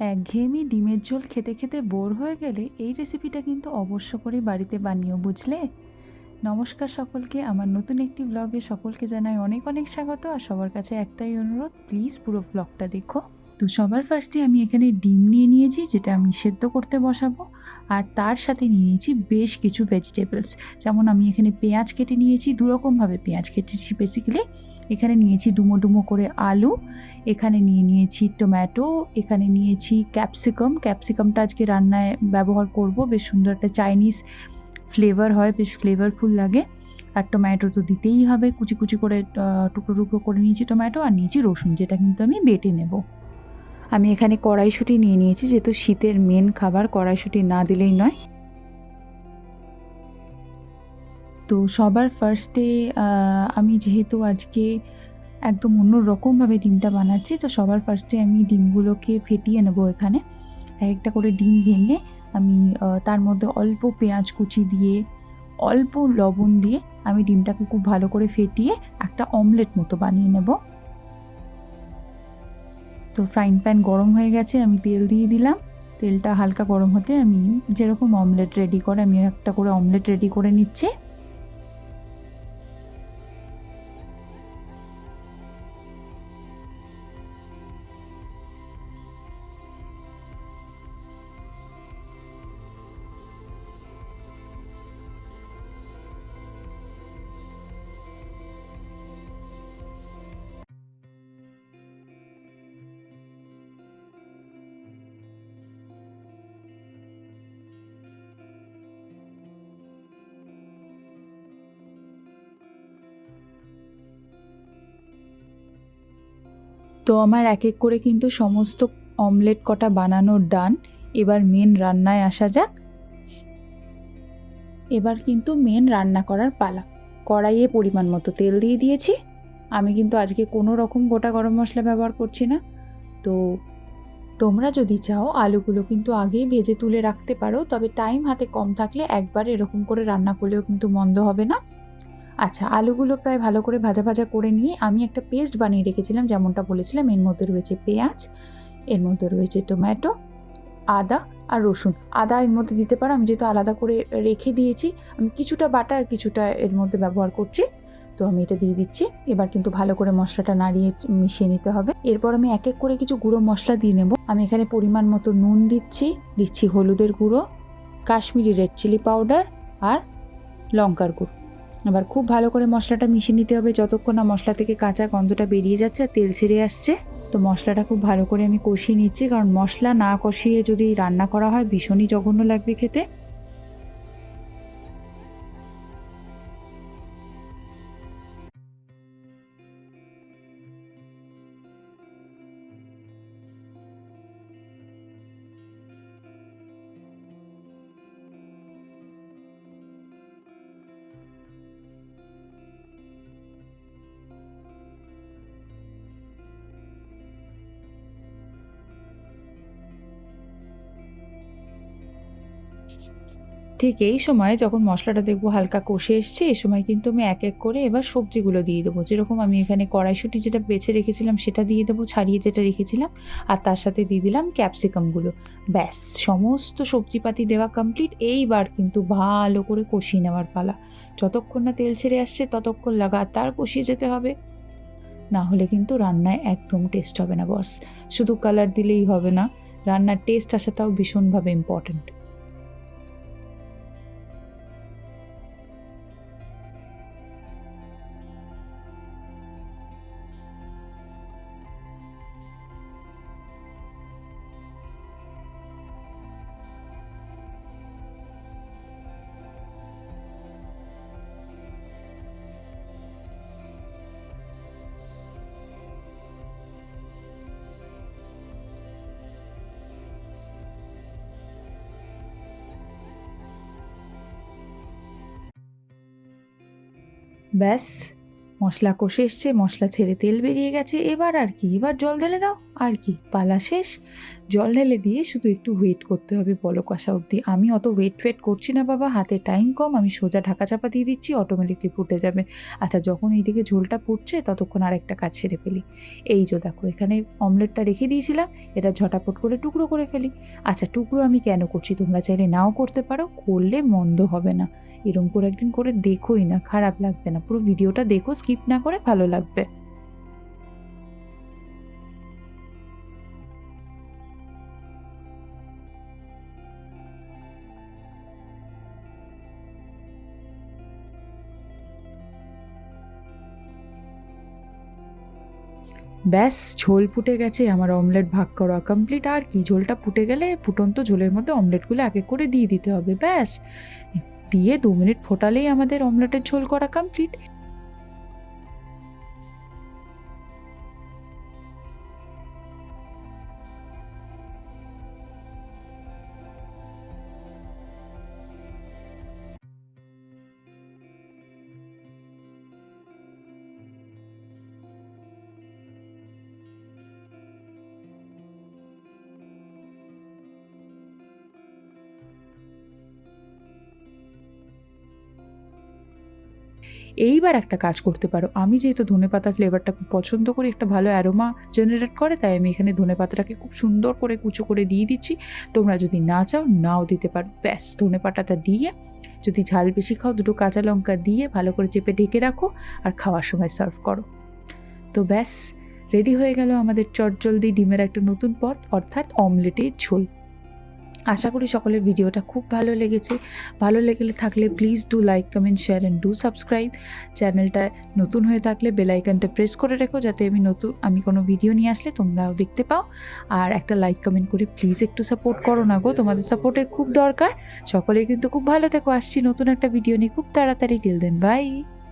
একঘেয়েমি ডিমের ঝোল খেতে খেতে বোর হয়ে গেলে এই রেসিপিটা কিন্তু অবশ্য করে বাড়িতে বানিয়েও বুঝলে? নমস্কার সকলকে, আমার নতুন একটি ব্লগে সকলকে জানাই অনেক অনেক স্বাগত আর সবার কাছে একটাই অনুরোধ প্লিজ পুরো ব্লগটা দেখো। তো সবার ফার্স্টে আমি এখানে ডিম নিয়ে নিয়েছি, যেটা আমি সেদ্ধ করতে বসাবো। আর তার সাথে নিয়ে নিয়েছি বেশ কিছু ভেজিটেবলস যেমন আমি এখানে পেঁয়াজ কেটে নিয়েছি, দুরকমভাবে পেঁয়াজ কেটেছি বেসিক্যালি এখানে নিয়েছি ডুমো ডুমো করে আলু, এখানে নিয়ে নিয়েছি টমেটো এখানে নিয়েছি ক্যাপসিকাম ক্যাপসিকামটা আজকে রান্নায় ব্যবহার করব, বেশ সুন্দর একটা চাইনিজ ফ্লেভার হয়, বেশ ফ্লেভারফুল লাগে। আর টমেটো তো দিতেই হবে, কুচি কুচি করে টুকরো টুকরো করে নিয়েছি টমেটো আর নিয়েছি রসুন, যেটা কিন্তু আমি বেটে নেব। আমি এখানে কড়াইশুঁটি নিয়ে নিয়েছি, যেহেতু শীতের মেন খাবার কড়াইশুঁটি না দিলেই নয়। তো সবার ফার্স্টে আমি যেহেতু আজকে একদম অন্য রকমভাবে ডিমটা বানাচ্ছি, তো সবার ফার্স্টে আমি ডিমগুলোকে ফেটিয়ে নেব এখানে। এক একটা করে ডিম ভেঙে আমি তার মধ্যে অল্প পেঁয়াজ কুচি দিয়ে, অল্প লবণ দিয়ে আমি ডিমটাকে খুব ভালো করে ফেটিয়ে একটা অমলেট মতো বানিয়ে নেব। তো ফ্রাইং প্যান গরম হয়ে গেছে, আমি তেল দিয়ে দিলাম। তেলটা হালকা গরম হতে আমি যেরকম অমলেট রেডি করে, আমি একটা করে অমলেট রেডি করে নিচ্ছি। তো আমার এক এক করে কিন্তু সমস্ত অমলেট কটা বানানোর ডান, এবার মেন রান্নায় আসা যাক। এবার কিন্তু মেন রান্না করার পালা। কড়াইয়ে পরিমাণ মতো তেল দিয়ে দিয়েছি। আমি কিন্তু আজকে কোনো রকম গোটা গরম মশলা ব্যবহার করছি না। তো তোমরা যদি চাও, আলুগুলো কিন্তু আগেই ভেজে তুলে রাখতে পারো, তবে টাইম হাতে কম থাকলে একবার এরকম করে রান্না করলেও কিন্তু মন্দ হবে না। আচ্ছা আলুগুলো প্রায় ভালো করে ভাজা ভাজা করে নিয়ে আমি একটা পেস্ট বানিয়ে রেখেছিলাম, যেমনটা বলেছিলাম। এর মধ্যে রয়েছে পেঁয়াজ, এর মধ্যে রয়েছে টমেটো, আদা আর রসুন। আদা এর মধ্যে দিতে পারো, আমি যেহেতু আলাদা করে রেখে দিয়েছি, আমি কিছুটা বাটা আর কিছুটা এর মধ্যে ব্যবহার করছি। তো আমি এটা দিয়ে দিচ্ছি। এবার কিন্তু ভালো করে মশলাটা নাড়িয়ে মিশিয়ে নিতে হবে। এরপর আমি এক এক করে কিছু গুঁড়ো মশলা দিয়ে নেব। আমি এখানে পরিমাণ মতো নুন দিচ্ছি দিচ্ছি হলুদের গুঁড়ো, কাশ্মীরি রেড চিলি পাউডার আর লঙ্কার গুঁড়ো। এবার খুব ভালো করে মশলাটা মিশিয়ে নিতে হবে। যতক্ষণ না মশলা থেকে কাঁচা গন্ধটা বেরিয়ে যাচ্ছে আর তেল ছেড়ে আসছে, তো মশলাটা খুব ভালো করে আমি কষিয়ে নিচ্ছি। কারণ মশলা না কষিয়ে যদি রান্না করা হয়, ভীষণই জঘন্য লাগবে খেতে। ঠিক এই সময় যখন মশলাটা দেখব হালকা কষে এসছে, এই সময় কিন্তু আমি এক এক করে এবার সবজিগুলো দিয়ে দেবো। যেরকম আমি এখানে কড়াইশুঁটি যেটা বেছে রেখেছিলাম সেটা দিয়ে দেবো, ছাড়িয়ে যেটা রেখেছিলাম, আর তার সাথে দিয়ে দিলাম ক্যাপসিকামগুলো। ব্যাস, সমস্ত সবজিপাতি দেওয়া কমপ্লিট এইবার কিন্তু ভালো করে কষিয়ে নেওয়ার পালা। যতক্ষণ না তেল ছেড়ে আসছে ততক্ষণ লাগাতার কষিয়ে যেতে হবে। না হলে কিন্তু রান্নায় একদম টেস্ট হবে না বস শুধু কালার দিলেই হবে না, রান্নার টেস্ট আসাটাও ভীষণভাবে ইম্পর্ট্যান্ট ব্যাস, মশলা কষে এসছে, মশলা ছেড়ে তেল বেরিয়ে গেছে। এবার আর কি? এবার জল ঢেলে দাও। আর কি, পালা শেষ। জল ঢেলে দিয়ে শুধু একটু ওয়েট করতে হবে বলক আসা অবধি। আমি অত ওয়েট ফেট করছি না বাবা, হাতে টাইম কম, আমি সোজা ঢাকা চাপা দিয়ে দিচ্ছি অটোমেটিকলি ফুটে যাবে। আচ্ছা যখন এইদিকে ঝোলটা ফুটছে, ততক্ষণ আরেকটা কাজ সেরে ফেলি। এই যে দেখো, এখানে অমলেটটা রেখে দিয়েছিলাম, এটা ঝটাপট করে টুকরো করে ফেলি। আচ্ছা টুকরো আমি কেন করছি? তোমরা চাইলে নাও করতে পারো, করলে মন্দ হবে না। এরম করে একদিন করে দেখোই না, খারাপ লাগবে না। পুরো ভিডিওটা দেখো স্কিপ না করে ভালো লাগবে। ব্যাস, ঝোল ফুটে গেছে, আমার অমলেট ভাগ করা কমপ্লিট আর কি, ঝোলটা ফুটে গেলে ফুটন্ত ঝোলের মধ্যে অমলেটগুলো এক এক করে দিয়ে দিতে হবে, ব্যাস। দিয়ে দু মিনিট ফোটালেই আমাদের অমলেটের ঝোল করা কমপ্লিট এইবার একটা কাজ করতে পারো। আমি যেহেতু ধনে পাতার ফ্লেভারটা খুব পছন্দ করি, একটা ভালো অ্যারোমা জেনারেট করে, তাই আমি এখানে ধনে পাতাটাকে খুব সুন্দর করে কুচো করে দিয়ে দিচ্ছি। তোমরা যদি না চাও, নাও দিতে পারো। ব্যাস, ধনে পাতাটা দিয়ে যদি ঝাল বেশি খাও, দুটো কাঁচা লঙ্কা দিয়ে ভালো করে চেপে ঢেকে রাখো আর খাওয়ার সময় সার্ভ করো। তো ব্যাস রেডি হয়ে গেল আমাদের চটজলদি ডিমের একটা নতুন পথ অর্থাৎ অমলেটের ঝোল। আশা করি সকলের ভিডিওটা খুব ভালো লেগেছে। ভালো লেগে থাকলে please do like comment share and do subscribe চ্যানেলটা নতুন হয়ে থাকলে বেল আইকনটা প্রেস করে রেখো যাতে আমি নতুন আমি কোনো ভিডিও নিয়ে আসলে তোমরাও দেখতে পাও। আর একটা লাইক কমেন্ট করে প্লিজ একটু সাপোর্ট করো না গো, তোমাদের সাপোর্টের খুব দরকার। সকলে কিন্তু খুব ভালো থেকো, আসছি নতুন একটা ভিডিও নিয়ে খুব তাড়াতাড়ি। Till then by